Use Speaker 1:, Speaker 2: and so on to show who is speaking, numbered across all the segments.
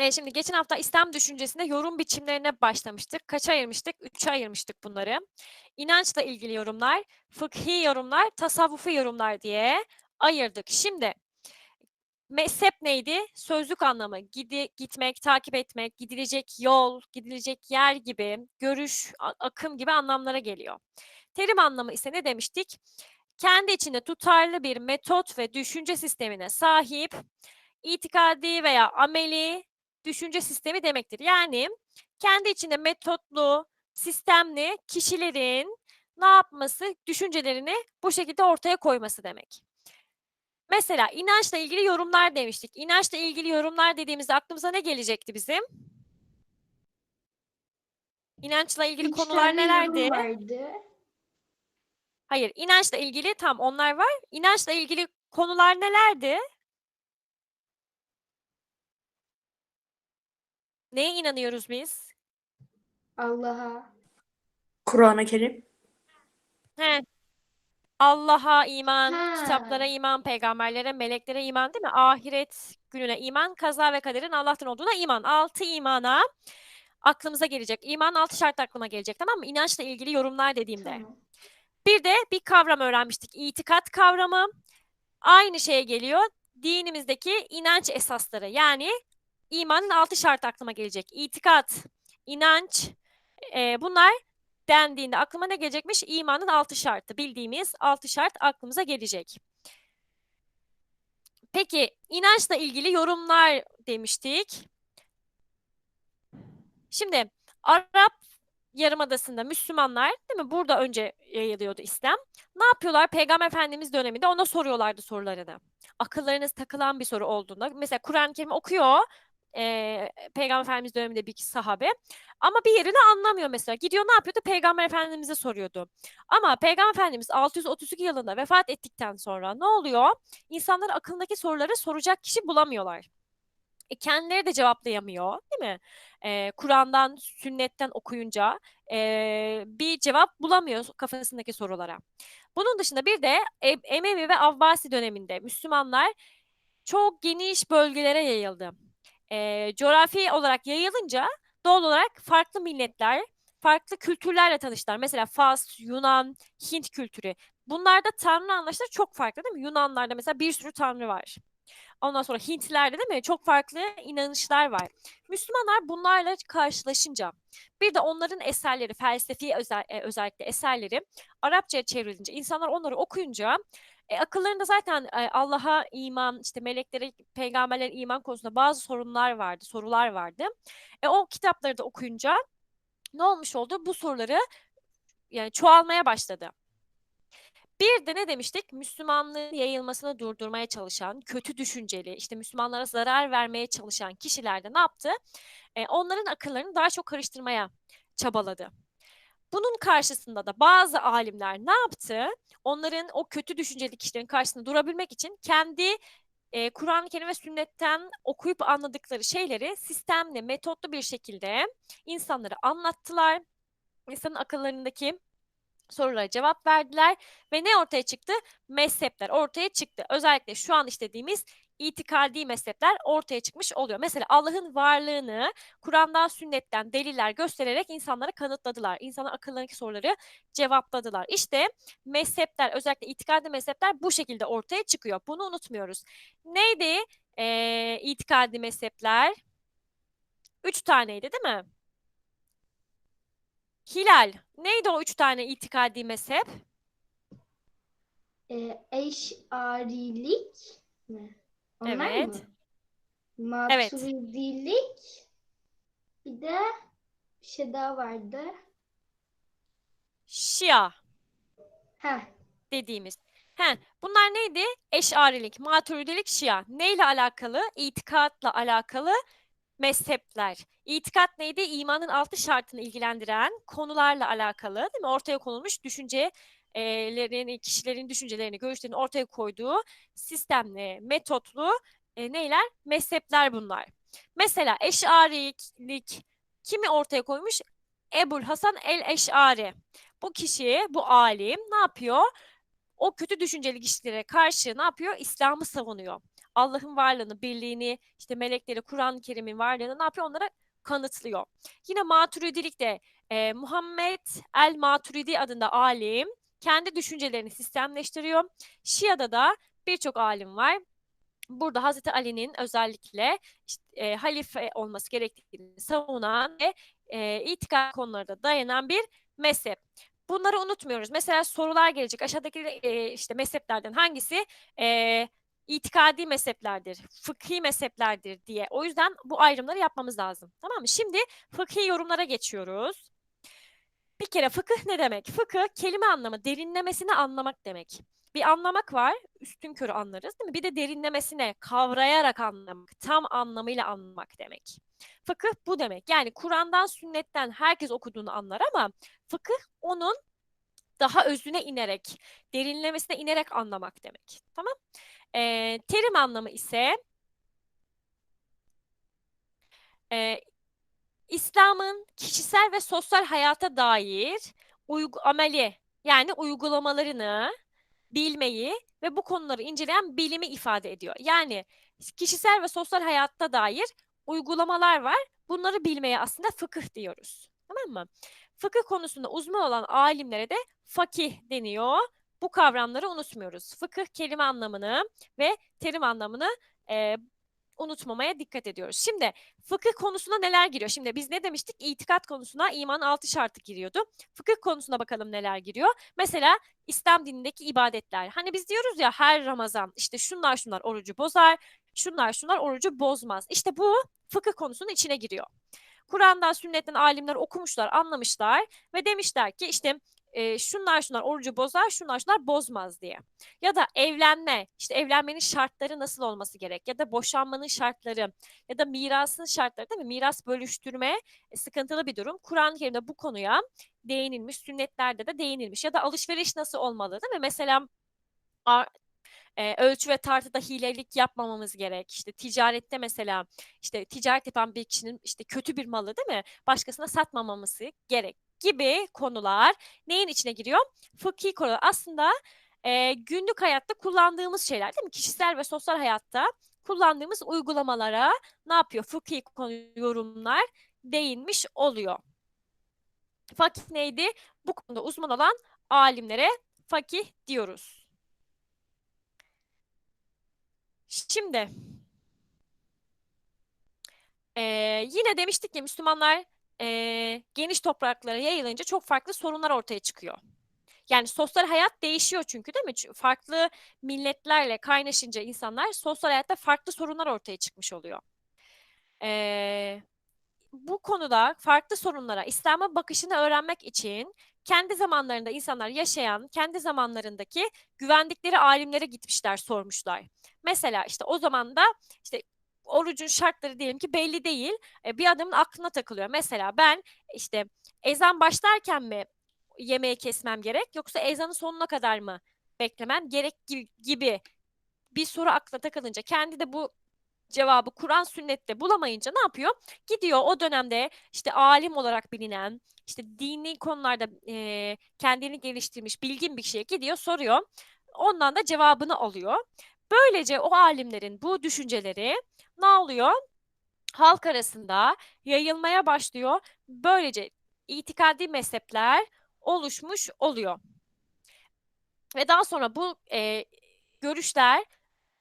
Speaker 1: Şimdi geçen hafta İslam düşüncesinde yorum biçimlerine başlamıştık. Kaça ayırmıştık? 3'e ayırmıştık bunları. İnançla ilgili yorumlar, fıkhi yorumlar, tasavvufi yorumlar diye ayırdık. Şimdi mezhep neydi? Sözlük anlamı gidi, gitmek, takip etmek, gidilecek yol, gidilecek yer gibi, görüş, akım gibi anlamlara geliyor. Terim anlamı ise ne demiştik? Kendi içinde tutarlı bir metot ve düşünce sistemine sahip, itikadi veya ameli düşünce sistemi demektir. Yani kendi içinde metotlu, sistemli kişilerin ne yapması, düşüncelerini bu şekilde ortaya koyması demek. Mesela inançla ilgili yorumlar demiştik. İnançla ilgili yorumlar dediğimizde aklımıza ne gelecekti bizim? İnançla ilgili
Speaker 2: Üç
Speaker 1: konular nelerdi?
Speaker 2: vardı.
Speaker 1: Hayır, inançla ilgili tam onlar var. İnançla ilgili konular nelerdi? Neye inanıyoruz biz?
Speaker 2: Allah'a.
Speaker 3: Kur'an-ı Kerim.
Speaker 1: He. Allah'a iman,
Speaker 2: Ha.
Speaker 1: kitaplara iman, peygamberlere, meleklere iman değil mi? Ahiret gününe iman, kaza ve kaderin Allah'tan olduğuna iman. Altı imana aklımıza gelecek. İman altı şart aklıma gelecek tamam mı? İnançla ilgili yorumlar dediğimde.
Speaker 2: Tamam.
Speaker 1: Bir de bir kavram öğrenmiştik. İtikat kavramı. Aynı şeye geliyor. Dinimizdeki inanç esasları. Yani imanın altı şart aklıma gelecek. İtikat, inanç, e, bunlar dendiğinde aklıma ne gelecekmiş? İmanın altı şartı. Bildiğimiz altı şart aklımıza gelecek. Peki inançla ilgili yorumlar demiştik. Şimdi Arap Yarımadası'nda Müslümanlar değil mi? Burada önce yayılıyordu İslam. Ne yapıyorlar? Peygamber Efendimiz döneminde ona soruyorlardı sorularını. Akıllarınız takılan bir soru olduğunda. Mesela Kur'an-ı Kerim okuyor. Eee, Peygamber Efendimiz döneminde bir sahabe. Ama bir yerini anlamıyor mesela. Gidiyor ne yapıyordu? Peygamber Efendimiz'e soruyordu. Ama Peygamber Efendimiz 632 yılında vefat ettikten sonra ne oluyor? İnsanlar akılındaki soruları soracak kişi bulamıyorlar. E, kendileri de cevaplayamıyor, değil mi? E, Kur'an'dan, sünnetten okuyunca e, bir cevap bulamıyor kafasındaki sorulara. Bunun dışında bir de E- Emevi ve Abbasi döneminde Müslümanlar çok geniş bölgelere yayıldı. E, coğrafi olarak yayılınca doğal olarak farklı milletler, farklı kültürlerle tanıştılar. Mesela Fas, Yunan, Hint kültürü. Bunlarda tanrı anlayışları çok farklı değil mi? Yunanlarda mesela bir sürü tanrı var. Ondan sonra Hintlerde değil mi? Çok farklı inanışlar var. Müslümanlar bunlarla karşılaşınca bir de onların eserleri, felsefi özel, e, özellikle eserleri Arapçaya çevrilince, insanlar onları okuyunca e, akıllarında zaten e, Allah'a iman, işte meleklere, peygamberlere iman konusunda bazı sorunlar vardı, sorular vardı. E, o kitapları da okuyunca ne olmuş oldu? Bu soruları yani çoğalmaya başladı. Bir de ne demiştik? Müslümanlığın yayılmasını durdurmaya çalışan, kötü düşünceli, işte Müslümanlara zarar vermeye çalışan kişiler de ne yaptı? E, onların akıllarını daha çok karıştırmaya çabaladı. Bunun karşısında da bazı alimler ne yaptı? Onların o kötü düşünceli kişilerin karşısında durabilmek için kendi e, Kur'an-ı Kerim ve sünnetten okuyup anladıkları şeyleri sistemli, metotlu bir şekilde insanlara anlattılar. İnsanın akıllarındaki sorulara cevap verdiler ve ne ortaya çıktı? Mezhepler ortaya çıktı. Özellikle şu an işlediğimiz itikadi mezhepler ortaya çıkmış oluyor. Mesela Allah'ın varlığını Kur'an'dan, sünnetten deliller göstererek insanlara kanıtladılar. İnsanlar akıllarındaki soruları cevapladılar. İşte mezhepler, özellikle itikadi mezhepler bu şekilde ortaya çıkıyor. Bunu unutmuyoruz. Neydi ee, itikadi mezhepler? Üç taneydi değil mi? Hilal. Neydi o üç tane itikadi mezhep?
Speaker 2: Ee, eşarilik mi? Onlar
Speaker 1: Evet.
Speaker 2: mı?
Speaker 1: Evet.
Speaker 2: Maturidilik. Bir de bir şey daha vardı.
Speaker 1: Şia
Speaker 2: Heh.
Speaker 1: dediğimiz. He, bunlar neydi? Eşarilik, maturidilik, şia. Neyle alakalı? İtikatla alakalı mezhepler. İtikat neydi? İmanın altı şartını ilgilendiren konularla alakalı değil mi? Ortaya konulmuş düşüncelerini, kişilerin düşüncelerini, görüşlerini ortaya koyduğu sistemli, metotlu e, neyler? Mezhepler bunlar. Mesela eşarilik kimi ortaya koymuş? Ebul Hasan el-Eş'ari. Bu kişi, bu alim ne yapıyor? O kötü düşünceli kişilere karşı ne yapıyor? İslam'ı savunuyor. Allah'ın varlığını, birliğini, işte melekleri, Kur'an-ı Kerim'in varlığını ne yapıyor? Onlara kanıtlıyor. Yine Maturidilik de e, Muhammed el Maturidi adında alim kendi düşüncelerini sistemleştiriyor. Şia'da da birçok alim var. Burada Hazreti Ali'nin özellikle işte, e, halife olması gerektiğini savunan ve e, itikad konularına dayanan bir mezhep. Bunları unutmuyoruz. Mesela sorular gelecek. Aşağıdaki e, işte mezheplerden hangisi e, itikadi mezheplerdir, fıkhi mezheplerdir diye. O yüzden bu ayrımları yapmamız lazım. Tamam mı? Şimdi fıkhi yorumlara geçiyoruz. Bir kere fıkıh ne demek? Fıkıh kelime anlamı derinlemesine anlamak demek. Bir anlamak var, üstün körü anlarız değil mi? Bir de derinlemesine kavrayarak anlamak, tam anlamıyla anlamak demek. Fıkıh bu demek. Yani Kur'an'dan, sünnetten herkes okuduğunu anlar ama fıkıh onun daha özüne inerek, derinlemesine inerek anlamak demek. Tamam? Ee, terim anlamı ise e, İslam'ın kişisel ve sosyal hayata dair uygu ameli yani uygulamalarını bilmeyi ve bu konuları inceleyen bilimi ifade ediyor. Yani kişisel ve sosyal hayatta dair uygulamalar var. Bunları bilmeye aslında fıkıh diyoruz. Tamam mı? Fıkıh konusunda uzman olan alimlere de fakih deniyor. Bu kavramları unutmuyoruz. Fıkıh kelime anlamını ve terim anlamını e, unutmamaya dikkat ediyoruz. Şimdi fıkıh konusuna neler giriyor? Şimdi biz ne demiştik? İtikat konusuna imanın altı şartı giriyordu. Fıkıh konusuna bakalım neler giriyor. Mesela İslam dinindeki ibadetler. Hani biz diyoruz ya her Ramazan işte şunlar şunlar orucu bozar, şunlar şunlar orucu bozmaz. İşte bu fıkıh konusunun içine giriyor. Kur'an'dan, sünnetten alimler okumuşlar, anlamışlar ve demişler ki işte e, şunlar şunlar orucu bozar, şunlar şunlar bozmaz diye. Ya da evlenme, işte evlenmenin şartları nasıl olması gerek ya da boşanmanın şartları ya da mirasın şartları değil mi? Miras bölüştürme e, sıkıntılı bir durum. Kur'an-ı Kerim'de bu konuya değinilmiş, sünnetlerde de değinilmiş ya da alışveriş nasıl olmalı değil mi? Mesela e, ölçü ve tartıda hilelik yapmamamız gerek. İşte ticarette mesela işte ticaret yapan bir kişinin işte kötü bir malı değil mi? Başkasına satmamamız gerek gibi konular neyin içine giriyor? Fıkhi konular. Aslında e, günlük hayatta kullandığımız şeyler değil mi? Kişisel ve sosyal hayatta kullandığımız uygulamalara ne yapıyor? Fıkhi konu yorumlar değinmiş oluyor. Fakih neydi? Bu konuda uzman olan alimlere fakih diyoruz. Şimdi e, yine demiştik ki Müslümanlar e, geniş topraklara yayılınca çok farklı sorunlar ortaya çıkıyor. Yani sosyal hayat değişiyor çünkü değil mi? Çünkü farklı milletlerle kaynaşınca insanlar sosyal hayatta farklı sorunlar ortaya çıkmış oluyor. Ee, bu konuda farklı sorunlara İslam'a bakışını öğrenmek için kendi zamanlarında insanlar yaşayan, kendi zamanlarındaki güvendikleri alimlere gitmişler, sormuşlar. Mesela işte o zaman da işte orucun şartları diyelim ki belli değil. E, bir adamın aklına takılıyor. Mesela ben işte ezan başlarken mi yemeği kesmem gerek yoksa ezanın sonuna kadar mı beklemem gerek gibi bir soru aklına takılınca kendi de bu cevabı Kur'an sünnette bulamayınca ne yapıyor? Gidiyor o dönemde işte alim olarak bilinen, işte dini konularda e, kendini geliştirmiş, bilgin bir kişiye gidiyor, soruyor. Ondan da cevabını alıyor. Böylece o alimlerin bu düşünceleri ne oluyor? Halk arasında yayılmaya başlıyor. Böylece itikadi mezhepler oluşmuş oluyor. Ve daha sonra bu e, görüşler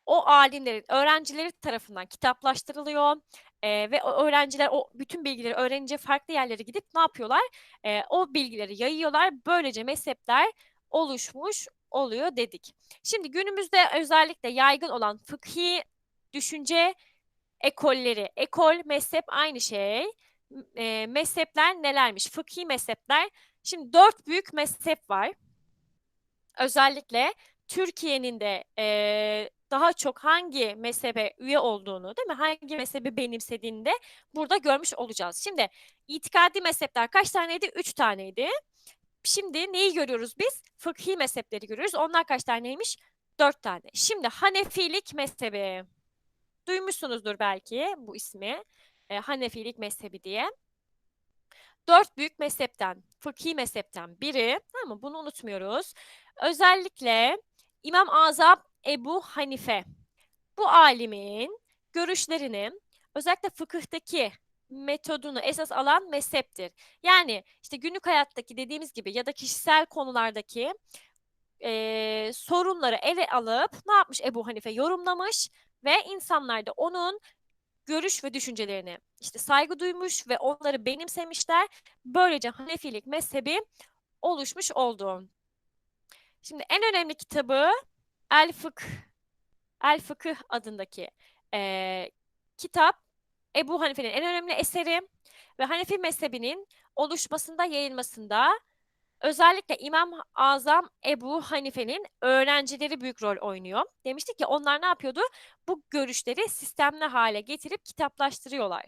Speaker 1: o alimlerin, öğrencileri tarafından kitaplaştırılıyor. E, ve o öğrenciler o bütün bilgileri öğrenince farklı yerlere gidip ne yapıyorlar? E, o bilgileri yayıyorlar. Böylece mezhepler oluşmuş oluyor dedik. Şimdi günümüzde özellikle yaygın olan fıkhi düşünce ekolleri, ekol, mezhep aynı şey. E, mezhepler nelermiş? Fıkhi mezhepler. Şimdi dört büyük mezhep var. Özellikle Türkiye'nin de e, daha çok hangi mezhebe üye olduğunu değil mi? Hangi mezhebi benimsediğini de burada görmüş olacağız. Şimdi itikadi mezhepler kaç taneydi? Üç taneydi. Şimdi neyi görüyoruz biz? Fıkhi mezhepleri görüyoruz. Onlar kaç taneymiş? Dört tane. Şimdi Hanefilik mezhebi. Duymuşsunuzdur belki bu ismi. E, Hanefilik mezhebi diye. Dört büyük mezhepten, fıkhi mezhepten biri. Tamam mı? Bunu unutmuyoruz. Özellikle İmam Azam Ebu Hanife bu alimin görüşlerini özellikle fıkıhtaki metodunu esas alan mezheptir. Yani işte günlük hayattaki dediğimiz gibi ya da kişisel konulardaki eee, sorunları ele alıp ne yapmış Ebu Hanife yorumlamış ve insanlar da onun görüş ve düşüncelerine işte saygı duymuş ve onları benimsemişler. Böylece Hanefilik mezhebi oluşmuş oldu. Şimdi en önemli kitabı El Fıkh, El Fıkıh adındaki eee, kitap Ebu Hanife'nin en önemli eseri ve Hanefi mezhebinin oluşmasında, yayılmasında özellikle İmam Azam Ebu Hanife'nin öğrencileri büyük rol oynuyor. Demiştik ki onlar ne yapıyordu? Bu görüşleri sistemli hale getirip kitaplaştırıyorlar.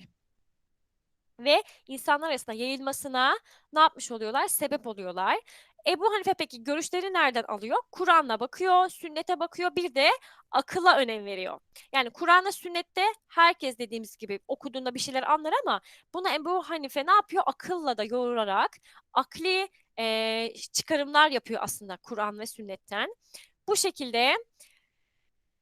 Speaker 1: Ve insanlar arasında yayılmasına ne yapmış oluyorlar? Sebep oluyorlar. Ebu Hanife peki görüşleri nereden alıyor? Kur'an'la bakıyor, sünnete bakıyor, bir de akılla önem veriyor. Yani Kur'an'la sünnette herkes dediğimiz gibi okuduğunda bir şeyler anlar ama bunu Ebu Hanife ne yapıyor? Akılla da yoğurarak akli eee, çıkarımlar yapıyor aslında Kur'an ve sünnetten. Bu şekilde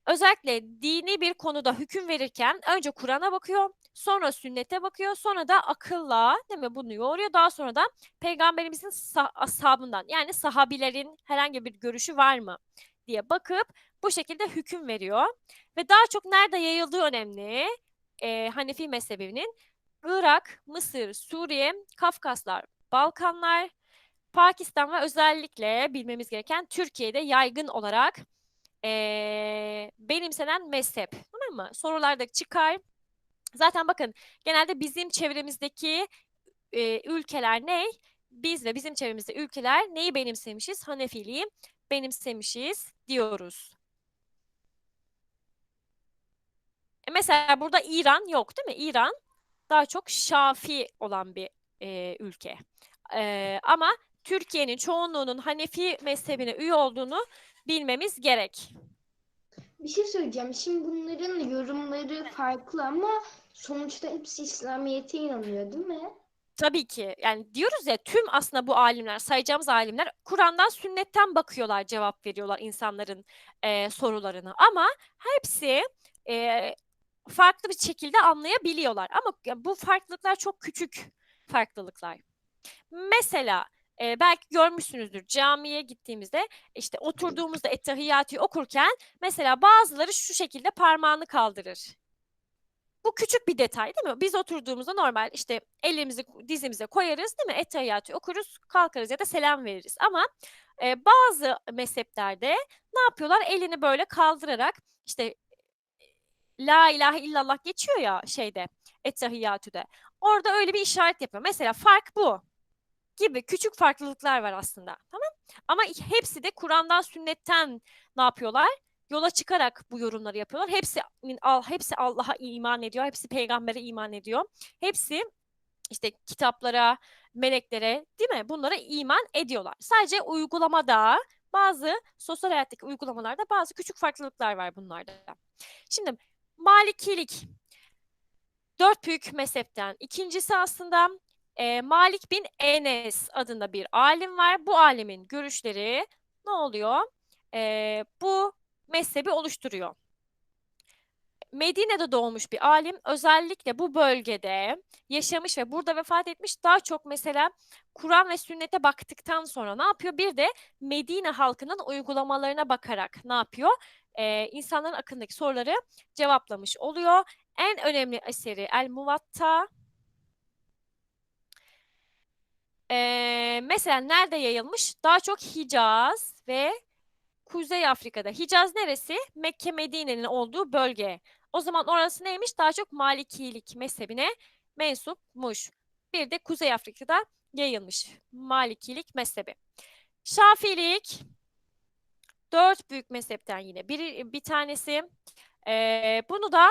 Speaker 1: özellikle dini bir konuda hüküm verirken önce Kur'an'a bakıyor, sonra sünnete bakıyor, sonra da akılla değil mi bunu yoğuruyor. Daha sonra da peygamberimizin sa- ashabından yani sahabilerin herhangi bir görüşü var mı diye bakıp bu şekilde hüküm veriyor. Ve daha çok nerede yayıldığı önemli. Eee, Hanefi mezhebinin Irak, Mısır, Suriye, Kafkaslar, Balkanlar, Pakistan ve özellikle bilmemiz gereken Türkiye'de yaygın olarak eee, benimsenen mezhep. Tamam mı? Sorularda çıkar. Zaten bakın genelde bizim çevremizdeki e, ülkeler ne? Biz ve bizim çevremizde ülkeler neyi benimsemişiz? Hanefiliği benimsemişiz diyoruz. E, mesela burada İran yok değil mi? İran daha çok Şafi olan bir e, ülke. E, ama Türkiye'nin çoğunluğunun Hanefi mezhebine üye olduğunu bilmemiz gerek.
Speaker 2: Bir şey söyleyeceğim. Şimdi bunların yorumları farklı ama sonuçta hepsi İslamiyet'e inanıyor, değil mi?
Speaker 1: Tabii ki. Yani diyoruz ya tüm aslında bu alimler, sayacağımız alimler Kur'an'dan, sünnetten bakıyorlar, cevap veriyorlar insanların e, sorularını. Ama hepsi e, farklı bir şekilde anlayabiliyorlar. Ama bu farklılıklar çok küçük farklılıklar. Mesela e, belki görmüşsünüzdür camiye gittiğimizde işte oturduğumuzda Ettehiyyatı okurken mesela bazıları şu şekilde parmağını kaldırır. Bu küçük bir detay değil mi? Biz oturduğumuzda normal işte elimizi dizimize koyarız değil mi? Ettehiyyatı okuruz, kalkarız ya da selam veririz. Ama e, bazı mezheplerde ne yapıyorlar? Elini böyle kaldırarak işte La ilahe illallah geçiyor ya şeyde Ettehiyyatü'de. Orada öyle bir işaret yapıyor. Mesela fark bu gibi küçük farklılıklar var aslında. Tamam? Ama hepsi de Kur'an'dan, sünnetten ne yapıyorlar? Yola çıkarak bu yorumları yapıyorlar. Hepsi hepsi Allah'a iman ediyor. Hepsi peygambere iman ediyor. Hepsi işte kitaplara, meleklere değil mi? Bunlara iman ediyorlar. Sadece uygulamada bazı sosyal hayattaki uygulamalarda bazı küçük farklılıklar var bunlarda. Şimdi Malikilik dört büyük mezhepten ikincisi aslında e, Malik bin Enes adında bir alim var. Bu alimin görüşleri ne oluyor? E, bu mezhebi oluşturuyor. Medine'de doğmuş bir alim özellikle bu bölgede yaşamış ve burada vefat etmiş daha çok mesela Kur'an ve sünnete baktıktan sonra ne yapıyor? Bir de Medine halkının uygulamalarına bakarak ne yapıyor? Ee, insanların akındaki soruları cevaplamış oluyor. En önemli eseri El Muvatta. Ee, mesela nerede yayılmış? Daha çok Hicaz ve Kuzey Afrika'da. Hicaz neresi? Mekke Medine'nin olduğu bölge. O zaman orası neymiş? Daha çok Malikilik mezhebine mensupmuş. Bir de Kuzey Afrika'da yayılmış Malikilik mezhebi. Şafilik dört büyük mezhepten yine bir, bir tanesi. Ee, bunu da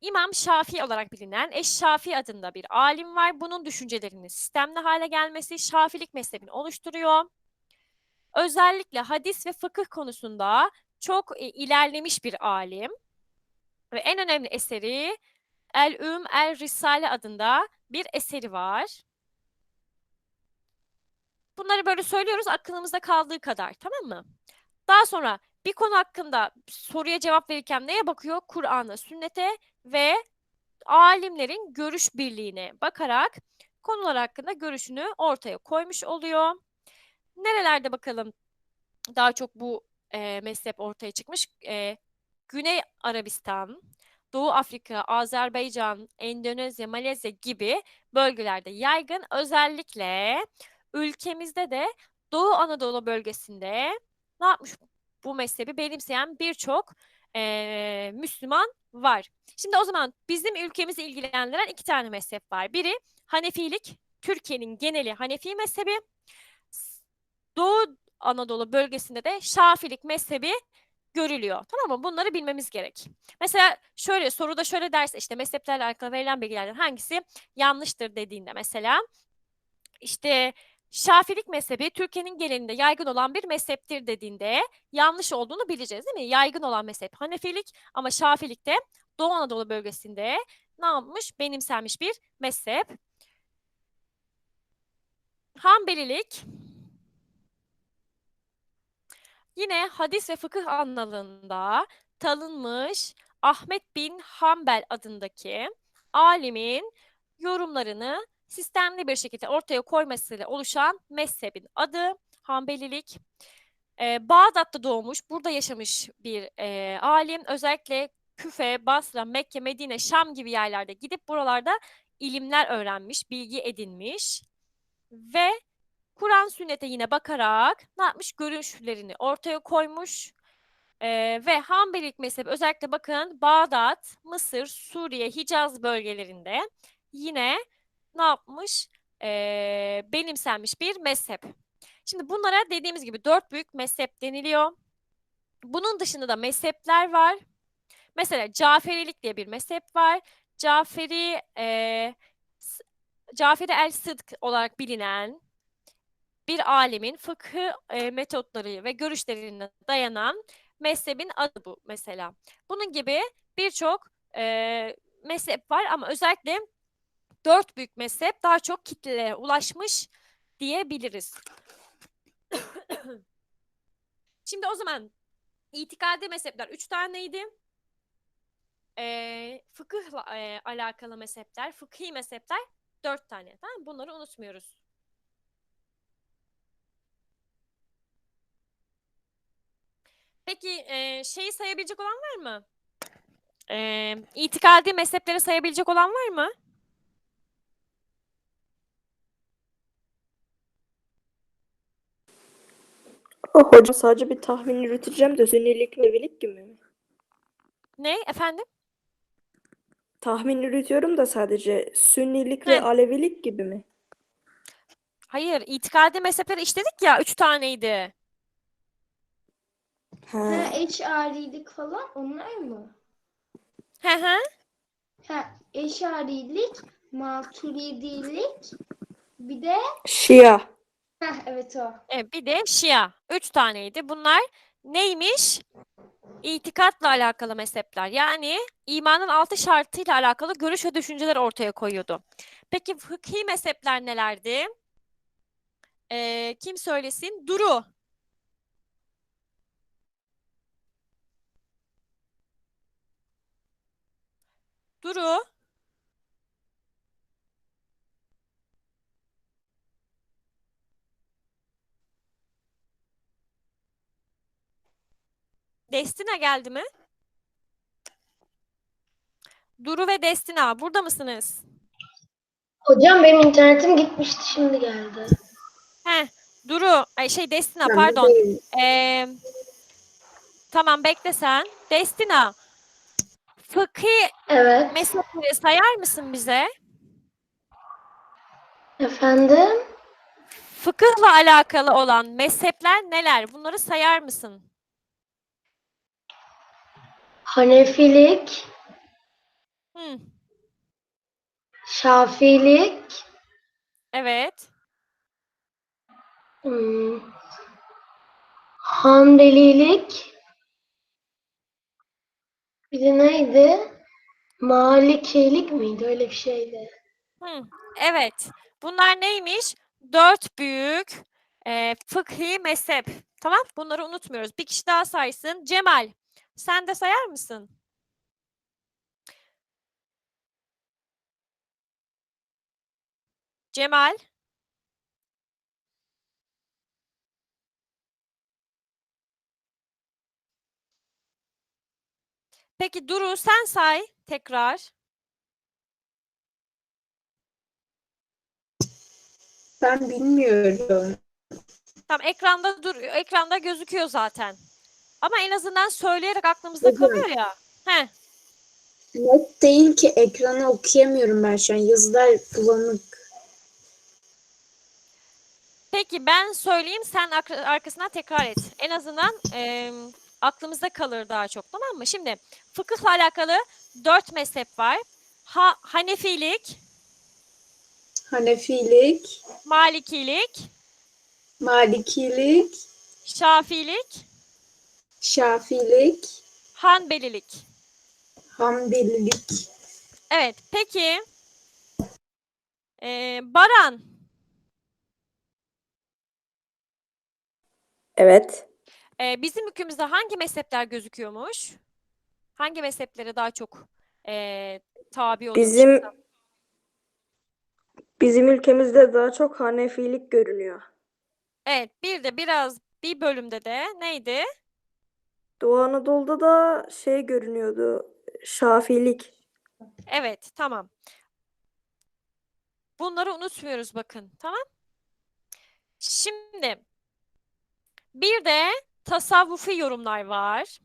Speaker 1: İmam Şafii olarak bilinen Eş Şafii adında bir alim var. Bunun düşüncelerinin sistemli hale gelmesi Şafilik mezhebini oluşturuyor. Özellikle hadis ve fıkıh konusunda çok e, ilerlemiş bir alim. Ve en önemli eseri El-Üm El-Risale adında bir eseri var. Bunları böyle söylüyoruz aklımızda kaldığı kadar tamam mı? Daha sonra bir konu hakkında soruya cevap verirken neye bakıyor? Kur'an'a, sünnete ve alimlerin görüş birliğine bakarak konular hakkında görüşünü ortaya koymuş oluyor. Nerelerde bakalım daha çok bu e, mezhep ortaya çıkmış? E, Güney Arabistan, Doğu Afrika, Azerbaycan, Endonezya, Malezya gibi bölgelerde yaygın. Özellikle ülkemizde de Doğu Anadolu bölgesinde ne yapmış bu mezhebi benimseyen birçok e, Müslüman var. Şimdi o zaman bizim ülkemizi ilgilendiren iki tane mezhep var. Biri Hanefilik, Türkiye'nin geneli Hanefi mezhebi. Doğu Anadolu bölgesinde de Şafilik mezhebi görülüyor. Tamam mı? Bunları bilmemiz gerek. Mesela şöyle soruda şöyle derse işte mezheplerle alakalı verilen bilgilerden hangisi yanlıştır dediğinde mesela işte Şafilik mezhebi Türkiye'nin genelinde yaygın olan bir mezheptir dediğinde yanlış olduğunu bileceğiz değil mi? Yaygın olan mezhep Hanefilik ama Şafilik de Doğu Anadolu bölgesinde ne yapmış? Benimsenmiş bir mezhep. Hanbelilik yine hadis ve fıkıh anlamında tanınmış Ahmet bin Hanbel adındaki alimin yorumlarını sistemli bir şekilde ortaya koymasıyla oluşan mezhebin adı Hanbelilik. Ee, Bağdat'ta doğmuş, burada yaşamış bir e, alim. Özellikle Küfe, Basra, Mekke, Medine, Şam gibi yerlerde gidip buralarda ilimler öğrenmiş, bilgi edinmiş ve Kur'an sünnete yine bakarak ne yapmış? Görüşlerini ortaya koymuş. Ee, ve Hanbelilik mezhebi özellikle bakın Bağdat, Mısır, Suriye, Hicaz bölgelerinde yine ne yapmış? Ee, benimsenmiş bir mezhep. Şimdi bunlara dediğimiz gibi dört büyük mezhep deniliyor. Bunun dışında da mezhepler var. Mesela Caferilik diye bir mezhep var. Caferi e, Caferi el Sıdk olarak bilinen bir alemin fıkıh e, metotları ve görüşlerine dayanan mezhebin adı bu mesela. Bunun gibi birçok e, mezhep var ama özellikle dört büyük mezhep daha çok kitlelere ulaşmış diyebiliriz. Şimdi o zaman itikadi mezhepler üç taneydi. E, fıkıhla e, alakalı mezhepler, fıkhi mezhepler dört tane. Tamam? Bunları unutmuyoruz. Peki e, şeyi sayabilecek olan var mı? E, itikadi mezhepleri sayabilecek olan var mı?
Speaker 3: hocam sadece bir tahmin yürüteceğim de sünnilik ve Alevilik gibi mi?
Speaker 1: Ne efendim?
Speaker 3: Tahmin yürütüyorum da sadece sünnilik ve
Speaker 1: Heh.
Speaker 3: Alevilik gibi mi?
Speaker 1: Hayır, itikadi mezhepleri işledik ya, üç taneydi.
Speaker 3: Ha.
Speaker 2: Ha, eşarilik falan onlar mı?
Speaker 1: Hı hı.
Speaker 2: Ha, eşarilik, maturidilik, bir de
Speaker 3: Şia.
Speaker 2: Ha evet o.
Speaker 1: Evet, bir de Şia. Üç taneydi. Bunlar neymiş? İtikatla alakalı mezhepler. Yani imanın altı şartıyla alakalı görüş ve düşünceler ortaya koyuyordu. Peki fıkhi mezhepler nelerdi? Ee, kim söylesin? Duru. Duru. Destina geldi mi? Duru ve Destina burada mısınız?
Speaker 4: Hocam benim internetim gitmişti şimdi geldi.
Speaker 1: Heh, Duru, ay şey Destina
Speaker 4: Ben
Speaker 1: pardon.
Speaker 4: değilim.
Speaker 1: Ee, tamam bekle sen. Destina, fıkhi
Speaker 4: Evet.
Speaker 1: mezhepleri sayar mısın bize?
Speaker 4: Efendim?
Speaker 1: Fıkıhla alakalı olan mezhepler neler? Bunları sayar mısın?
Speaker 4: Hanefilik,
Speaker 1: Hı,
Speaker 4: Şafiilik,
Speaker 1: evet.
Speaker 4: hmm, Hanbelilik, bir de neydi? Malikilik miydi? Öyle bir şeydi.
Speaker 1: Hı, evet. Bunlar neymiş? Dört büyük e, fıkhi mezhep. Tamam? Bunları unutmuyoruz. Bir kişi daha saysın. Cemal, sen de sayar mısın? Cemal. Peki Duru sen say tekrar.
Speaker 3: Ben bilmiyorum.
Speaker 1: Tamam ekranda dur ekranda gözüküyor zaten. Ama en azından söyleyerek aklımızda
Speaker 3: Hocam.
Speaker 1: kalıyor ya. He.
Speaker 3: Net değil ki ekranı okuyamıyorum ben şu an. Yazılar bulanık.
Speaker 1: Peki ben söyleyeyim sen arkasından tekrar et. En azından em, aklımızda kalır daha çok tamam mı? Şimdi fıkıhla alakalı dört mezhep var. Ha, Hanefilik,
Speaker 3: Hanefilik,
Speaker 1: Malikilik,
Speaker 3: Malikilik,
Speaker 1: Şafilik,
Speaker 3: Şafilik,
Speaker 1: Hanbelilik.
Speaker 3: Hanbelilik.
Speaker 1: Evet peki e, Baran
Speaker 3: Evet.
Speaker 1: e, bizim ülkemizde hangi mezhepler gözüküyormuş? Hangi mezheplere daha çok e, tabi oluyormuş?
Speaker 3: Bizim bizim ülkemizde daha çok Hanefilik görünüyor.
Speaker 1: Evet bir de biraz bir bölümde de neydi?
Speaker 3: Doğu Anadolu'da da şey görünüyordu. Şafilik.
Speaker 1: Evet, tamam. Bunları unutmuyoruz bakın, tamam? Şimdi bir de tasavvufi yorumlar var.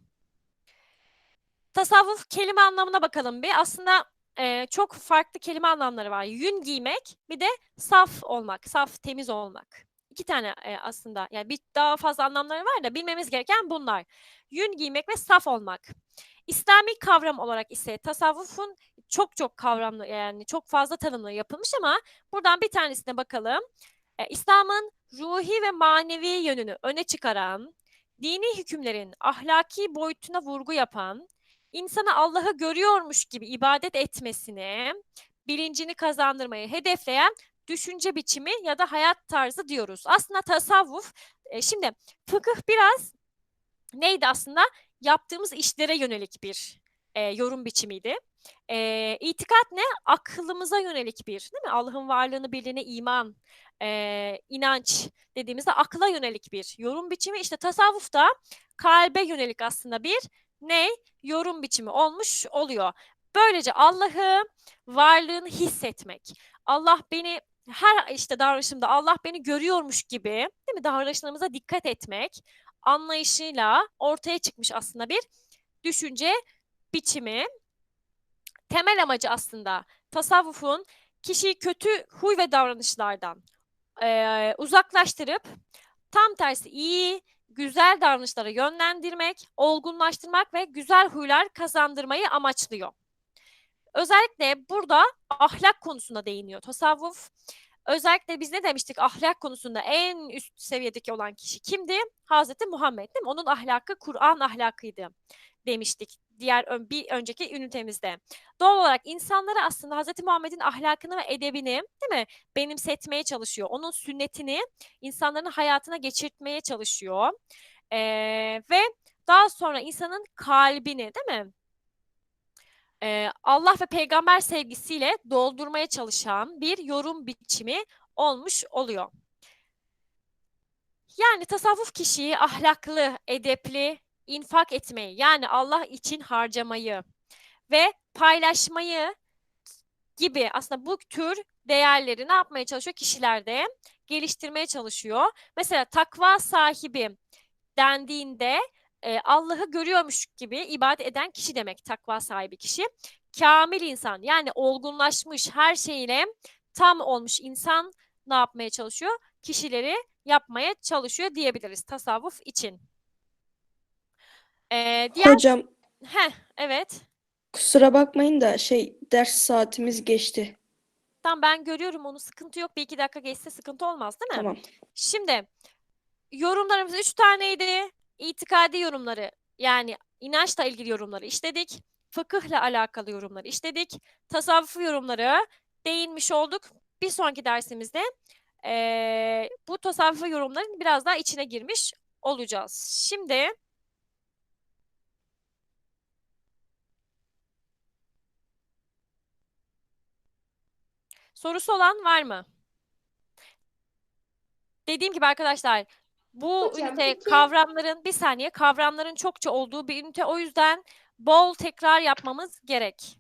Speaker 1: Tasavvuf kelime anlamına bakalım bir. Aslında e, çok farklı kelime anlamları var. Yün giymek, bir de saf olmak, saf, temiz olmak. İki tane e, aslında. Yani bir daha fazla anlamları var da bilmemiz gereken bunlar. Yün giymek ve saf olmak. İslami kavram olarak ise tasavvufun çok çok kavramlı yani çok fazla tanımlı yapılmış ama buradan bir tanesine bakalım. E, İslam'ın ruhi ve manevi yönünü öne çıkaran, dini hükümlerin ahlaki boyutuna vurgu yapan, insana Allah'ı görüyormuş gibi ibadet etmesini, bilincini kazandırmayı hedefleyen düşünce biçimi ya da hayat tarzı diyoruz. Aslında tasavvuf, e, şimdi fıkıh biraz neydi aslında? Yaptığımız işlere yönelik bir e, yorum biçimiydi. E, itikat ne? Aklımıza yönelik bir, değil mi? Allah'ın varlığını bildiğine iman, e, inanç dediğimizde akla yönelik bir yorum biçimi. İşte tasavvuf da kalbe yönelik aslında bir ne? Yorum biçimi olmuş oluyor. Böylece Allah'ı varlığını hissetmek. Allah beni her işte davranışımda Allah beni görüyormuş gibi değil mi? Davranışlarımıza dikkat etmek anlayışıyla ortaya çıkmış aslında bir düşünce biçimi. Temel amacı aslında tasavvufun kişiyi kötü huy ve davranışlardan eee, uzaklaştırıp tam tersi iyi, güzel davranışlara yönlendirmek, olgunlaştırmak ve güzel huylar kazandırmayı amaçlıyor. Özellikle burada ahlak konusuna değiniyor tasavvuf. Özellikle biz ne demiştik ahlak konusunda en üst seviyedeki olan kişi kimdi? Hazreti Muhammed değil mi? Onun ahlakı Kur'an ahlakıydı demiştik diğer bir önceki ünitemizde. Doğal olarak insanlara aslında Hazreti Muhammed'in ahlakını ve edebini değil mi benimsetmeye çalışıyor. Onun sünnetini insanların hayatına geçirtmeye çalışıyor. Ee, ve daha sonra insanın kalbini değil mi? Ee, Allah ve peygamber sevgisiyle doldurmaya çalışan bir yorum biçimi olmuş oluyor. Yani tasavvuf kişiyi ahlaklı, edepli, infak etmeyi yani Allah için harcamayı ve paylaşmayı gibi aslında bu tür değerleri ne yapmaya çalışıyor? Kişilerde geliştirmeye çalışıyor. Mesela takva sahibi dendiğinde e, Allah'ı görüyormuş gibi ibadet eden kişi demek takva sahibi kişi. Kamil insan yani olgunlaşmış her şeyle tam olmuş insan ne yapmaya çalışıyor? Kişileri yapmaya çalışıyor diyebiliriz tasavvuf için. Ee, diğer
Speaker 5: Hocam
Speaker 1: Heh, evet.
Speaker 5: kusura bakmayın da şey ders saatimiz geçti.
Speaker 1: Tamam ben görüyorum onu sıkıntı yok. Bir iki dakika geçse sıkıntı olmaz değil mi?
Speaker 5: Tamam.
Speaker 1: Şimdi yorumlarımız üç taneydi. İtikadi yorumları yani inançla ilgili yorumları işledik. Fıkıhla alakalı yorumları işledik. Tasavvufu yorumları değinmiş olduk. Bir sonraki dersimizde eee, bu tasavvufu yorumların biraz daha içine girmiş olacağız. Şimdi sorusu olan var mı? Dediğim gibi arkadaşlar bu
Speaker 2: Hocam,
Speaker 1: ünite
Speaker 2: peki-
Speaker 1: kavramların bir saniye kavramların çokça olduğu bir ünite o yüzden bol tekrar yapmamız gerek.